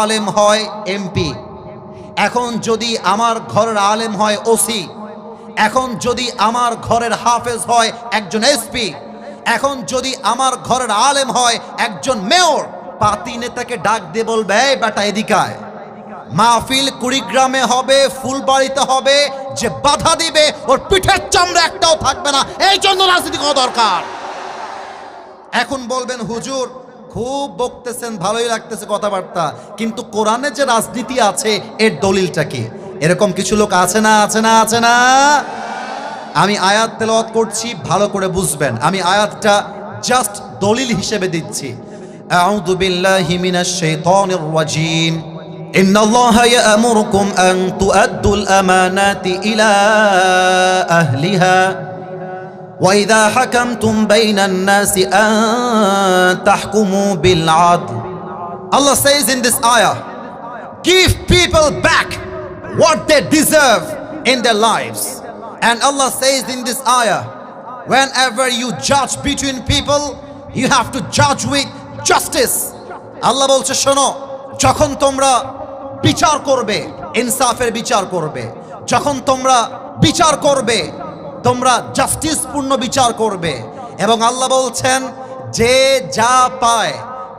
আলেম হয় এমপি। এখন যদি আমার ঘরের আলেম হয় ওসি, এখন যদি আমার ঘরের হাফেজ হয় একজন এসপি, এখন যদি আমার ঘরের আলেম হয় একজন মেয়র, পাতি নেতাকে ডাক দিয়ে বলবে বেটা এদিকায় মাহফিল কুড়িগ্রামে হবে, ফুলবাড়িতে হবে, যে বাধা দিবে, ওর পিঠের চামড়া একটাও থাকবে না। এই জন্য রাজনীতি করা দরকার। এখন বলবেন, হুজুর খুব বকতেছেন ভালোই লাগতেছে কথাবার্তা কিন্তু কোরআনে যে রাজনীতি আছে এর দলিলটা কি এরকম কিছু লোক আছে না আছে না আছে না আমি আয়াত তেলাওয়াত করছি ভালো করে বুঝবেন আমি আয়াতটা জাস্ট দলিল হিসেবে দিচ্ছি আউযু বিল্লাহি মিনাশ শাইতানির রাজিম إن الله يأمركم أن تؤدوا الأمانات إلى أهلها ওয়াইদা হাকাম তুম বাইনান নাসি আন তাহকুমু Allah says in this ayah, give people back what they deserve in their lives. And Allah says in this ayah, whenever you judge between people, you have to judge with justice. আল্লাহ বলছে শোনো যখন তোমরা বিচার করবে ইনসাফের বিচার করবে যখন তোমরা বিচার করবে তোমরা জাস্টিসপূর্ণ বিচার করবে। এবং আল্লাহ বলছেন, যে যা পায়,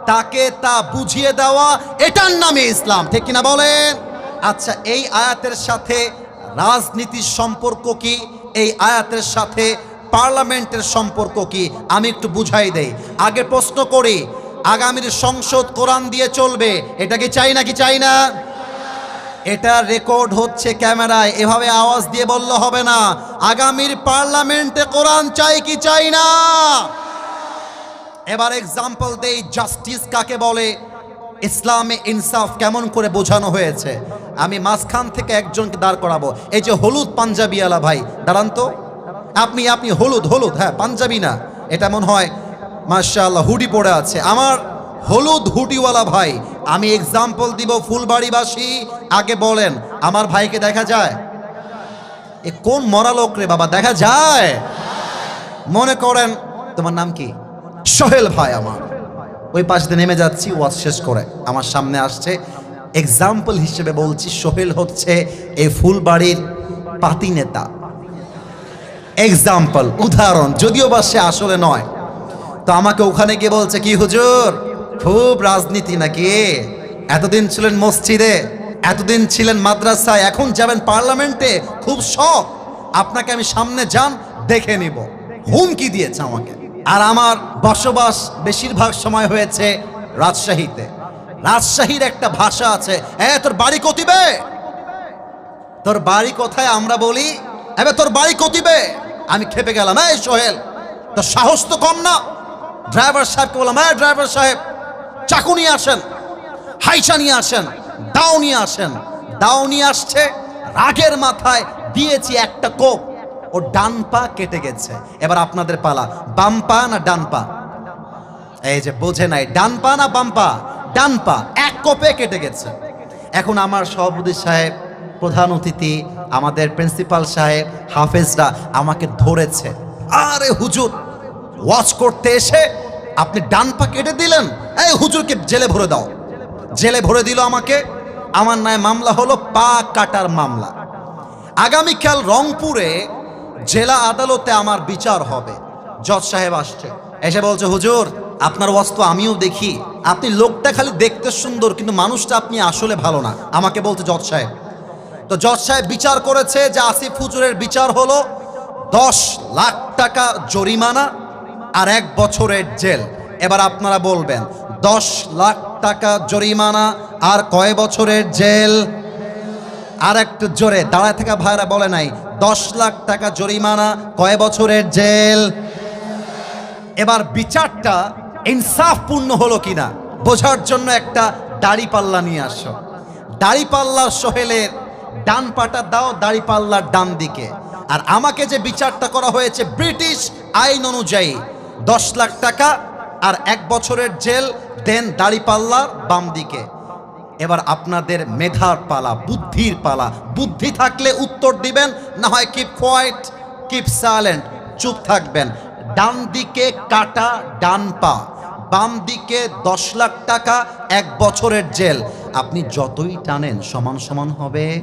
তাকে তা বুঝিয়ে দেওয়া, এটার নামে ইসলাম। ঠিক কিনা বলেন? আচ্ছা এই আয়াতের সাথে রাজনীতির সম্পর্ক কি? এই আয়াতের সাথে পার্লামেন্টের সম্পর্ক কি? আমি একটু বুঝাই দেই। আগে প্রশ্ন করি, আগামীর সংসদ কোরআন দিয়ে চলবে, এটা কি চাই না কি চাই না? এটা রেকর্ড হচ্ছে ক্যামেরায়। এভাবে আওয়াজ দিয়ে বললে হবে না। আগামীর পার্লামেন্টে কোরআন চাই কি চাই না? এবার এক্সাম্পল দেই জাস্টিস কাকে বলে? ইসলামে ইনসাফ কেমন করে বোঝানো হয়েছে? আমি মাঝখান থেকে একজনকে দাঁড় করাবো। এই যে হলুদ পাঞ্জাবিওয়ালা ভাই, দাঁড়ান তো। আপনি আপনি হলুদ হলুদ হ্যাঁ পাঞ্জাবি না। এটা মনে হয় মার্শাল্লাহ হুডি পড়ে আছে। আমার হলুদ হুডিওয়ালা ভাই, আমি এক্সাম্পল দিব ফুলবাড়িবাসী। আগে বলেন, আমার ভাইকে দেখা যায়? এ কোন মরা লোক রে বাবা, দেখা যায়? মনে করেন, তোমার নাম কি? সোহেল ভাই আমার। ওই পাশ দিয়ে নেমে যাচ্ছি, ওয়াজ শেষ করে আমার সামনে আসছে। এক্সাম্পল হিসেবে বলছি, সোহেল হচ্ছে এই ফুলবাড়ির পাতি নেতা। এক্সাম্পল উদাহরণ, যদিও বা সে আসলে নয়। তো আমাকে ওখানে গিয়ে বলছে, কি হুজুর? খুব রাজনীতি নাকি? এতদিন ছিলেন মসজিদে, এতদিন ছিলেন মাদ্রাসায়, এখন যাবেন পার্লামেন্টে? খুব শখ। আপনাকে আমি সামনে যান, দেখে নিব। হুমকি দিয়েছে আমাকে। আর আমার বসবাস বেশিরভাগ সময় হয়েছে রাজশাহীতে। রাজশাহীর একটা ভাষা আছে হ্যাঁ তোর বাড়ি কতিবে তোর বাড়ি কোথায় আমরা বলি? এবার তোর বাড়ি কতিবে আমি খেপে গেলাম এই সোহেল, তোর সাহস তো কম না? ড্রাইভার সাহেবকে বললাম হ্যাঁ ড্রাইভার সাহেব চাকু নিয়ে আসেন হাইসা নিয়ে আসেন, দাও নিয়ে আসেন। দাও নিয়ে আসছে, রাগের মাথায় দিয়েছি একটা কোপ। ও ডান পা কেটে গেছে। এবার আপনাদের পালা, বাম পা না ডান পা? এই যে বোঝে নাই, ডান পা না বাম পা? ডান পা, এক কোপে কেটে গেছে। এখন আমার সভাপতি সাহেব, প্রধান অতিথি, আমাদের প্রিন্সিপাল সাহেব, হাফেজরা আমাকে ধরেছে। আরে হুজুর ওয়াচ করতে এসে আপনি ডান পা কেটে দিলেন, এই হুজুরকে জেলে ভরে দাও। জেলে ভরে দিল আমাকে। আমার নায় মামলা হলো পা কাটার মামলা। আগামীকাল রংপুরে জেলা আদালতে আমার বিচার হবে। জজ সাহেব আসছে। এসে বলছে, হুজুর, আপনার ওয়াস্ত আমিও দেখি। আপনি লোকটা খালি দেখতে সুন্দর, কিন্তু মানুষটা আপনি আসলে ভালো না। আমাকে বলছে জজ সাহেব। তো জজ সাহেব বিচার করেছে যে আসিফ হুজুরের বিচার হলো দশ লাখ টাকা জরিমানা আর এক বছরের জেল। এবার আপনারা বলবেন, দশ লাখ টাকা জরিমানা আর কয় বছরের জেল? আর একটু জোরে, দাঁড়ায় থাকা ভাইরা বলে নাই, দশ লাখ টাকা জরিমানা, কয় বছরের জেল? এবার বিচারটা ইনসাফপূর্ণ হলো কিনা? বোঝার জন্য একটা দাড়ি পাল্লা নিয়ে আসো। দাড়ি পাল্লা সোহেলের ডান পাটা দাও দাড়ি পাল্লার ডান দিকে। আর আমাকে যে বিচারটা করা হয়েছে ব্রিটিশ আইন অনুযায়ী দশ লাখ টাকা আর এক বছরের জেল, দেন দাড়ি পাল্লার বাম দিকে। এবার আপনাদের মেধার পালা, বুদ্ধির পালা। বুদ্ধি থাকলে উত্তর দিবেন, না হয় কিপ কোয়াইট কিপ সাইলেন্ট চুপ থাকবেন। ডান দিকে কাটা, ডান পা। বাম দিকে দশ লাখ টাকা, এক বছরের জেল। আপনি যতই টানেন, সমান সমান হবে।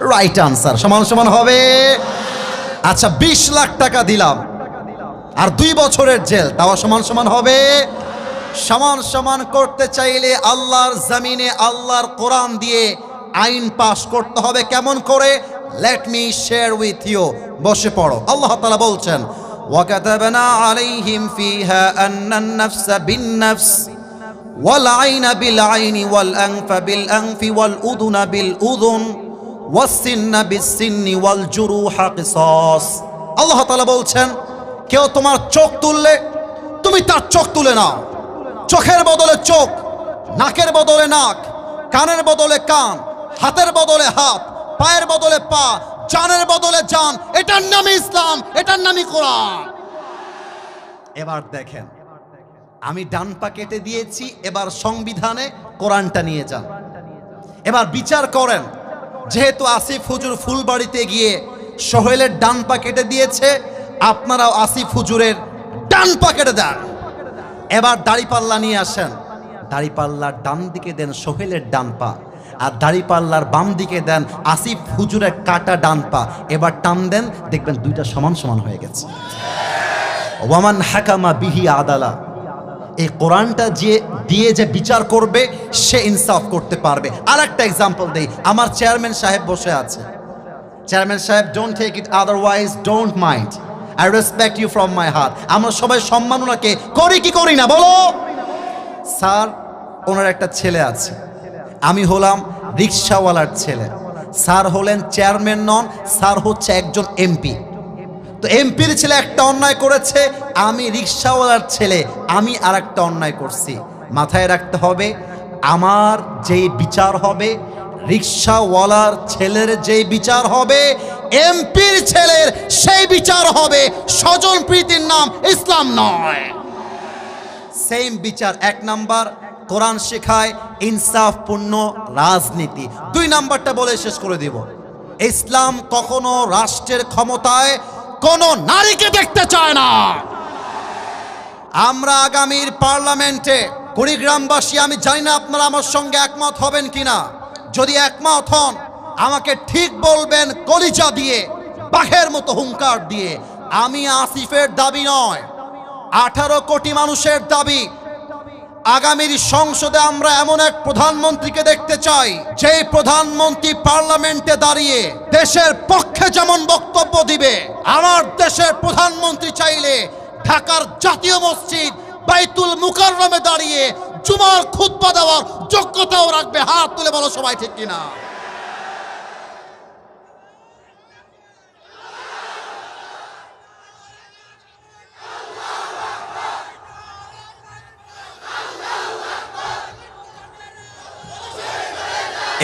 রাইট আনসার সমান সমান হবে। আচ্ছা বিশ লাখ টাকা দিলাম। আর দুই বছরের জেল তাও সমান সমান হবে সমান সমান করতে চাইলে আল্লাহর জমিনে আল্লাহর কোরআন দিয়ে আইন পাশ করতে হবে কেমন করে let me share with you বসে পড়ো আল্লাহ তাআলা বলছেন وكتبنا عليهم فيها أن النفس بالنفس والعين بالعين والأنف بالأنف والأذن بالأذن والسن بالسن والجروح قصاص আল্লাহ তাআলা বলছেন কেউ তোমার চোখ তুললে, তুমি তার চোখ তুলে নাও। চোখের বদলে চোখ, নাকের বদলে নাক, কানের বদলে কান, হাতের বদলে হাত, পায়ের বদলে পা, জানের বদলে জান। এটার নামই ইসলাম, এটার নামই কোরআন। এবার দেখেন, আমি ডান পা কেটে দিয়েছি, এবার সংবিধানে কোরআনটা নিয়ে যান। এবার বিচার করেন, যেহেতু আসিফ হুজুর ফুলবাড়িতে গিয়ে সোহেলের ডান পা কেটে দিয়েছে আপনারাও আসিফ হুজুরের ডান পা কেটে দেন। এবার দাড়িপাল্লা নিয়ে আসেন। দাড়িপাল্লার ডান দিকে দেন সোহেলের ডান পা, আর দাড়িপাল্লার বাম দিকে দেন আসিফ হুজুরের কাটা ডান পা। এবার টান দেন, দেখবেন দুইটা সমান সমান হয়ে গেছে। ওয়ামান হাকামা বিহি আদালা। এই কোরআনটা যে দিয়ে যে বিচার করবে, সে ইনসাফ করতে পারবে। আর একটা এক্সাম্পল দেই, আমার চেয়ারম্যান সাহেব বসে আছে। চেয়ারম্যান সাহেব don't take it otherwise don't mind I respect you from my heart আমরা সবাই সম্মান ওনাকে করি কি করি না, বলো। স্যার, ওনার একটা ছেলে আছে। আমি হলাম রিক্সাওয়ালার ছেলে। স্যার হলেন চেয়ারম্যান নন, স্যার হচ্ছে একজন এমপি। তো এমপির ছেলে একটা অন্যায় করেছে, আমি রিক্সাওয়ালার ছেলে, আমি আর একটা অন্যায় করছি। মাথায় রাখতে হবে, আমার যেই বিচার হবে, রিক্সাওয়ালার ছেলের যেই বিচার হবে এমপির ছেলের সেই বিচার হবে স্বজন প্রীতির নাম ইসলাম নয়। সেম বিচার, এক নাম্বার কোরআন শেখায় ইনসাফপূর্ণ রাজনীতি। দুই নাম্বারটা বলে শেষ করে দিব। ইসলাম কখনো রাষ্ট্রের ক্ষমতায় কোনো নারীকে দেখতে চায় না। আমরা আগামীর পার্লামেন্টে, কুড়িগ্রামবাসী, আমি জানি না আপনারা আমার সঙ্গে একমত হবেন কিনা। যদি একমত হন আমাকে ঠিক বলবেন কলিজা দিয়ে, বাঘের মতো হুঙ্কার দিয়ে। আমি আসিফের দাবি নয়, আঠারো কোটি মানুষের দাবি। আগামীর সংসদে আমরা এমন এক প্রধানমন্ত্রীকে দেখতে চাই যে প্রধানমন্ত্রী পার্লামেন্টে দাঁড়িয়ে দেশের পক্ষে যেমন বক্তব্য দিবে, আমার দেশের প্রধানমন্ত্রী চাইলে ঢাকার জাতীয় মসজিদ বাইতুল মুকাররমে দাঁড়িয়ে জুমার খুতবা দেওয়ার যোগ্যতাও রাখবে। হাত তুলে বলো সবাই ঠিক কিনা?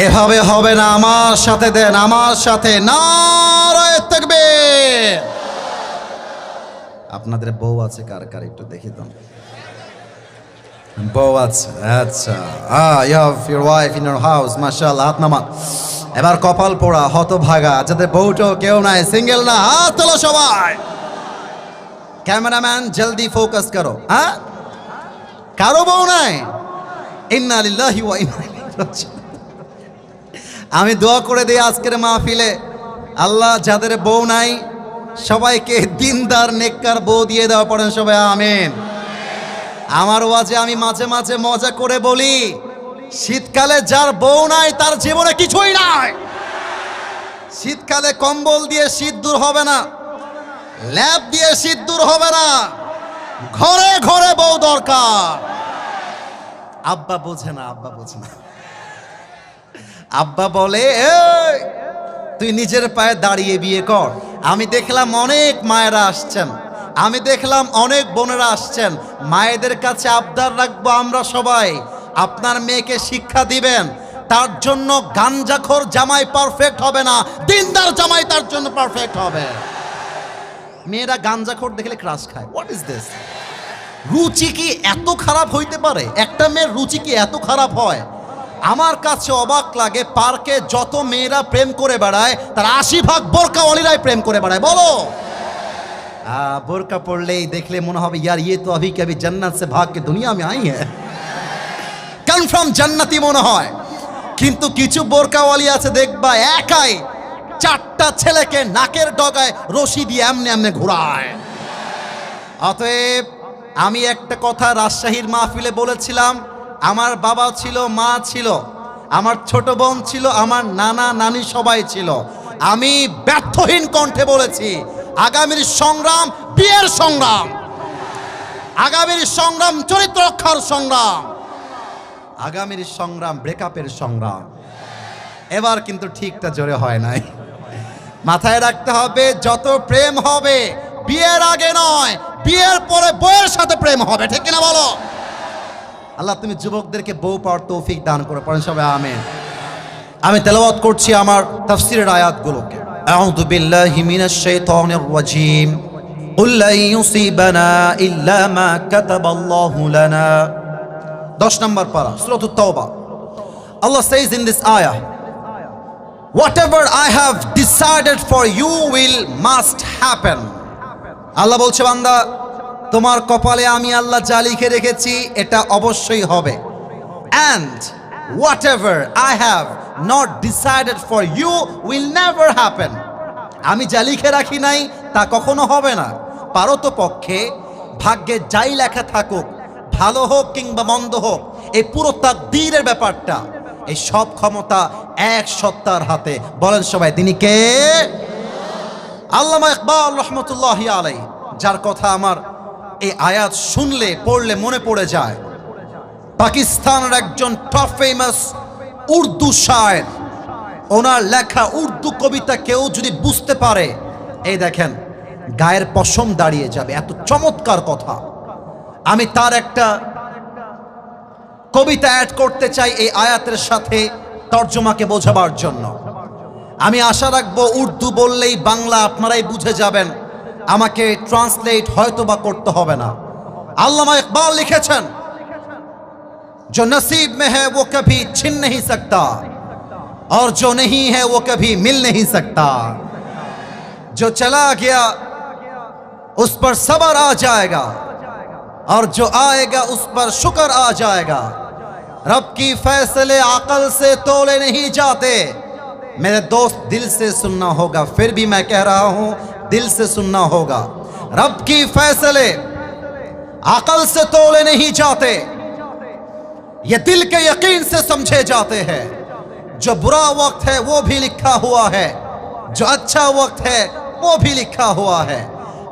এভাবে হবে না, আমার সাথে দেন, আমার সাথে। নারায় থাকবে আপনাদের বউ আছে কার কার একটু দেখি তো বউ আছে আচ্ছা। Are you wife in house মাশাআল্লাহ, হাত নামা এবার কপাল পোড়া, হতভাগা, যাদের বউটাও কেউ নাই, সিঙ্গেল না, হাত তোলো সবাই। ক্যামেরাম্যান, জলদি ফোকাস করো হ্যাঁ? কারও বউ নাই। ইন্না লিল্লাহি ওয়া ইন্না ইলাইহি আমি দোয়া করে দিই আজকের মাহফিলে। আল্লাহ যাদের বউ নাই, সবাইকে দিনদার, নেককার বউ দিয়ে দেওয়া পড়েন সবাই, আমেন। আমার ওয়াজে আমি মাঝে মাঝে মজা করে বলি, শীতকালে যার বউ নাই, তার জীবনে কিছুই নাই। শীতকালে কম্বল দিয়ে শীত দূর হবে না, ল্যাব দিয়ে শীত দূর হবে না, ঘরে ঘরে বউ দরকার। আব্বা বোঝে না, আব্বা বোঝে না। আব্বা বলে "এই, তুই নিজের পায়ে দাঁড়িয়ে বিয়ে কর। আমি দেখলাম অনেক মায়েরা আসছেন। আমি দেখলাম অনেক বোনেরা আসছেন। মায়েদের কাছে আবদার রাখব আমরা সবাই। আপনার মেয়েকে শিক্ষা দিবেন। তার জন্য গাঞ্জাখোর জামাই পারফেক্ট হবে না। দিনদার জামাই তার জন্য পারফেক্ট হবে। মেয়েরা গাঞ্জাখোর দেখলে ক্রাশ খায়। হোয়াট ইজ দিস রুচি কি এত খারাপ হইতে পারে? একটা মেয়ের রুচি কি এত খারাপ হয়? আমার কাছে অবাক লাগে, পার্কে যত মেয়েরা প্রেম করে বেড়ায়, তার আশি ভাগ বোরকা অলিরাই প্রেম করে বেড়ায়, বলো। বোরকা পড়লেই দেখলে মনে হবে, ইয়ার ইয়ে তো অভি কবি জান্নাত সে ভাগকে দুনিয়া আমি আই হ্যাঁ কনফার্ম জান্নাতি মনে হয়। কিন্তু কিছু বোরকাওয়ালি আছে, দেখবা, একাই চারটা ছেলেকে নাকের ডগায় রশি দিয়ে এমনি এমনি ঘোরায়। অতএব, আমি একটা কথা রাজশাহীর মাহফিলে বলেছিলাম আমার বাবা ছিল, মা ছিল, আমার ছোট বোন ছিল, আমার নানা নানি সবাই ছিল। আমি ব্যর্থহীন কণ্ঠে বলেছি, আগামীর সংগ্রাম, বিয়ের সংগ্রাম। আগামীর সংগ্রাম, চরিত্র রক্ষার সংগ্রাম। আগামীর সংগ্রাম ব্রেকআপের সংগ্রাম। এবার কিন্তু ঠিকটা জোরে হয় নাই। মাথায় রাখতে হবে, যত প্রেম হবে, বিয়ের আগে নয়, বিয়ের পরে বইয়ের সাথে প্রেম হবে, ঠিক কিনা বলো? আল্লাহ তুমি যুবকদেরকে বউ পাওয়ার তৌফিক দান করে পড়েন সবাই আমেন আমি তেলাওয়াত করছি আমার তাফসিরের আয়াতগুলোকে আউযু বিল্লাহি মিনাশ শাইতানির রাজীম قل لن يصيبنا إلا ما كتب الله لنا 10 নম্বর পারা সূরাত তাওবা Allah says in this ayah whatever I have decided for you will must happen আল্লাহ বলছে বান্দা তোমার কপালে আমি আল্লাহ যা লিখে রেখেছি, এটা অবশ্যই হবে। And whatever I have not decided for you will never happen আমি যা লিখে রাখি নাই, তা কখনো হবে না। পারো তো পক্ষে ভাগ্যে যাই লেখা থাকুক, ভালো হোক কিংবা মন্দ হোক, এই পুরো তাকদীরের ব্যাপারটা, এই সব ক্ষমতা এক সত্তার হাতে। বলেন সবাই, তিনি কে? আল্লামা ইকবাল রহমতুল্লাহ আলাই যার কথা আমার এই আয়াত শুনলে, পড়লে মনে পড়ে যায়। পাকিস্তানের একজন টপ ফেমাস উর্দু শায়ের। ওনার লেখা উর্দু কবিতা কেউ যদি বুঝতে পারে, এই দেখেন, গায়ের পশম দাঁড়িয়ে যাবে। এত চমৎকার কথা। আমি তার একটা কবিতা অ্যাড করতে চাই এই আয়াতের সাথে তর্জমাকে বোঝাবার জন্য। আমি আশা রাখব উর্দু বললেই বাংলা আপনারাই বুঝে যাবেন। আমাকে ট্রান্সলেট হয়তো বা করতে হবে না আল্লামা ইকবাল লিখেছেন जो नसीब में है वो कभी छिन नहीं सकता और जो नहीं है वो कभी मिल नहीं सकता जो चला गया उस पर सबर आ जाएगा और जो आएगा उस पर शुक्र आ जाएगा रब की फैसले अकल से तोले नहीं जाते मेरे दोस्त दिल से सुनना होगा फिर भी मैं कह रहा हूं दिल से सुनना होगा। रब की फैसले अकल से तोले नहीं जाते। ये दिल के यकीन से समझे जाते हैं। जो बुरा वक्त है, वो भी लिखा हुआ है। जो अच्छा वक्त है, वो भी लिखा हुआ है।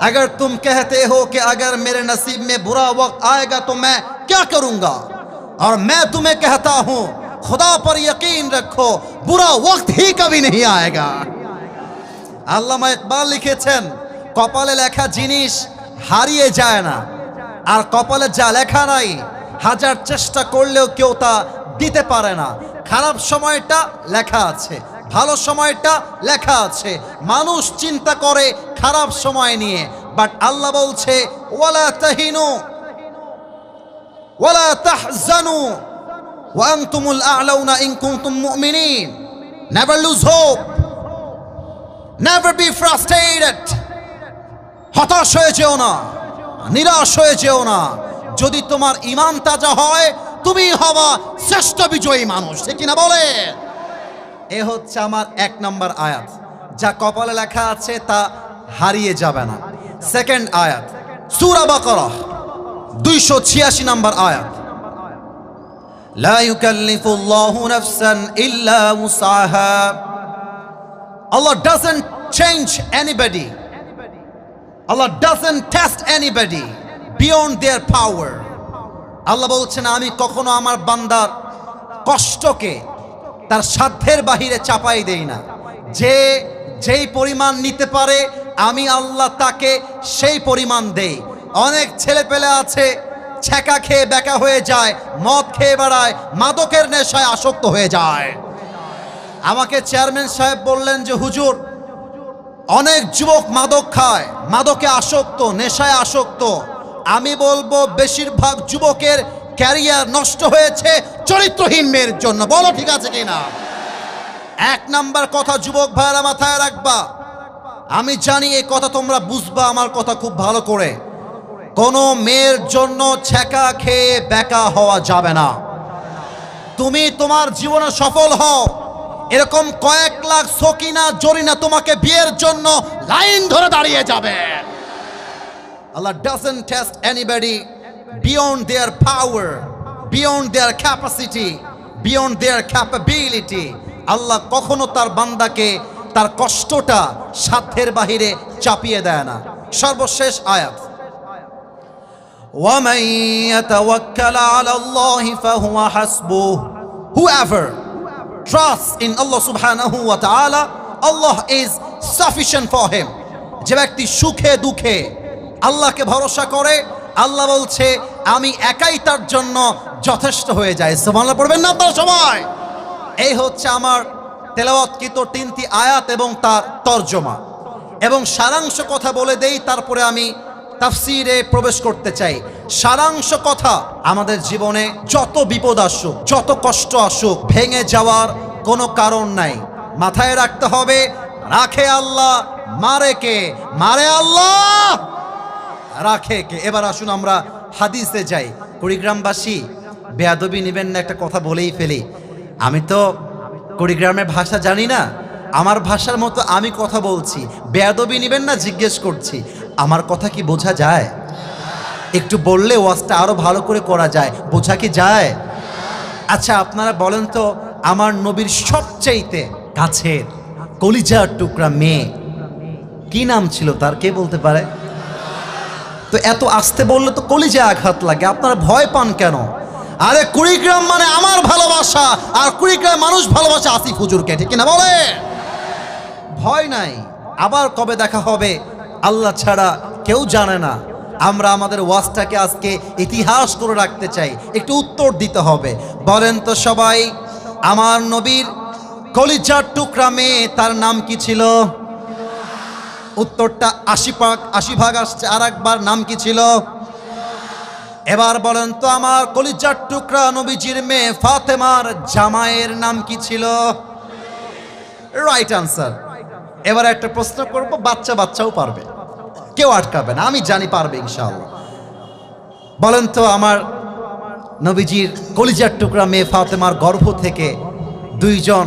अगर तुम कहते हो कि अगर मेरे नसीब में बुरा वक्त आएगा तो मैं क्या करूँगा? और मैं तुम्हें कहता हूँ, खुदा पर यकीन रखो, बुरा वक्त ही कभी नहीं आएगा। আল্লামা ইকবাল লিখেছেন, কপালে লেখা জিনিস হারিয়ে যায় না। আর কপালে যা লেখা নাই, হাজার চেষ্টা করলেও কেউ তা দিতে পারে না। খারাপ সময়টা লেখা আছে, ভালো সময়টা লেখা আছে। মানুষ চিন্তা করে খারাপ সময় নিয়ে বাট আল্লাহ বলছে, ওয়ালা তাহিনু, ওয়ালা তাহজানু ওয়ান্তুমুল আ'লাউনা ইন কুনতুম মুমিনিন। Never lose hope never be frustrated হতাশ হয়ে যেও না নিরাশ হয়ে যেও না যদি তোমার ইমান তাজা হয় তুমি হবা শ্রেষ্ঠ বিজয়ী মানুষ ঠিক কিনা বলে এ হচ্ছে আমার এক নম্বর আয়াত যা কপালে লেখা আছে তা হারিয়ে যাবে না সেকেন্ড আয়াত সূরা বাকারা দুইশো ছিয়াশি নম্বর আয়াত لا يكلف الله نفسا إلا وسعها Allah doesn't change anybody. Allah doesn't test anybody beyond their power. আল্লাহ বলছেন, আমি কখনো আমার বান্দার কষ্টকে তার সাধ্যের বাহিরে চাপাই দেই না যে, যেই পরিমাণ নিতে পারে, আমি আল্লাহ তাকে সেই পরিমাণ দেই অনেক ছেলে পেলে আছে, ছ্যাঁকা খেয়ে বেকা হয়ে যায়, মদ খেয়ে বেড়ায়, মাদকের নেশায় আসক্ত হয়ে যায় আমাকে চেয়ারম্যান সাহেব বললেন যে, হুজুর, অনেক যুবক মাদক খায়। মাদকে আসক্ত, নেশায় আসক্ত। আমি বলব, বেশিরভাগ যুবকের ক্যারিয়ার নষ্ট হয়েছে চরিত্রহীন মেয়ের জন্য। বলো ঠিক আছে কিনা? এক নাম্বার কথা যুবক ভাইয়েরা মাথায় রাখবা। আমি জানি এই কথা তোমরা বুঝবা, আমার কথা খুব ভালো করে। কোনো মেয়ের জন্য ছ্যাঁকা খেয়ে বেকা হওয়া যাবে না। তুমি তোমার জীবনে সফল হও। এরকম কয়েক লাখ সকিনা জরিনা তোমাকে বিয়ের জন্য লাইন ধরে দাঁড়িয়ে যাবে Allah doesn't test anybody beyond their power, beyond their capacity, beyond their capability. আল্লাহ কখনো তার বান্দাকে তার কষ্টটা সাধ্যের বাহিরে চাপিয়ে দেয় না সর্বশেষ আয়াত ومن يتوكل على الله فهو حسبه whoever trusts in Allah subhanahu wa ta'ala, Allah is sufficient for him. যে ব্যক্তি সুখে, দুঃখে আল্লাহকে ভরসা করে, আল্লাহ বলছে, আমি একাই তার জন্য যথেষ্ট হয়ে যায় সুবহানাল্লাহ, পড়বেন না আপনারা সবাই? এই হচ্ছে আমার তেলাওয়াতকৃত তিনটি আয়াত এবং তার তর্জমা। এবং সারাংশ কথা বলে দেই, তারপরে আমি তাফসিরে প্রবেশ করতে চাই। সারাংশ কথা আমাদের জীবনে যত বিপদ আসুক, যত কষ্ট আসুক, ভেঙে যাওয়ার কোনো কারণ নাই। মাথায় রাখতে হবে, রাখে আল্লাহ, মারে কে? মারে আল্লাহ! রাখে কে? এবার আসুন আমরা হাদিসে যাই। কুড়িগ্রামবাসী, বেয়াদবি নেবেন না, একটা কথা বলেই ফেলি। আমি তো কুড়িগ্রামের ভাষা জানি না। আমার ভাষার মতো আমি কথা বলছি। বেয়াদবি নেবেন না, জিজ্ঞেস করছি। আমার কথা কি বোঝা যায়? একটু বললে ওয়াজটা আরও ভালো করে করা যায়। বোঝা কি যায়? আচ্ছা আপনারা বলেন তো, আমার নবীর সবচাইতে কাছের কলিজার টুকরা মেয়ে কি নাম ছিল তার? কে বলতে পারে? তো এত আসতে বললে তো কলিজা আঘাত লাগে। আপনারা ভয় পান কেন? আরে কুড়িগ্রাম মানে আমার ভালোবাসা, আর কুড়িগ্রাম মানুষ ভালোবাসা আসিফ হুজুরকে, ঠিক কিনা বলে? ভয় নাই। আবার কবে দেখা হবে? আল্লাহ ছাড়া কেউ জানে না। আমরা আমাদের ওয়াজটাকে আজকে ইতিহাস করে রাখতে চাই। একটু উত্তর দিতে হবে। বলেন তো সবাই, আমার নবীর কলিজার টুকরা মেয়ে, তার নাম কি ছিল? উত্তরটা আশি পাক, আশি ভাগ আসছে আর একবার নাম কি ছিল? এবার বলেন তো আমার কলিজার টুকরা নবীজির মেয়ে ফাতেমার জামাইয়ের নাম কি ছিল? রাইট আনসার এবার একটা প্রশ্ন করব, বাচ্চা বাচ্চাও পারবে। কেউ আটকাবে না, আমি জানি পারবে ইনশাআল্লাহ। বলেন তো আমার নবীজির কলিজার টুকরা মেয়ে ফাতেমার গর্ভ থেকে দুইজন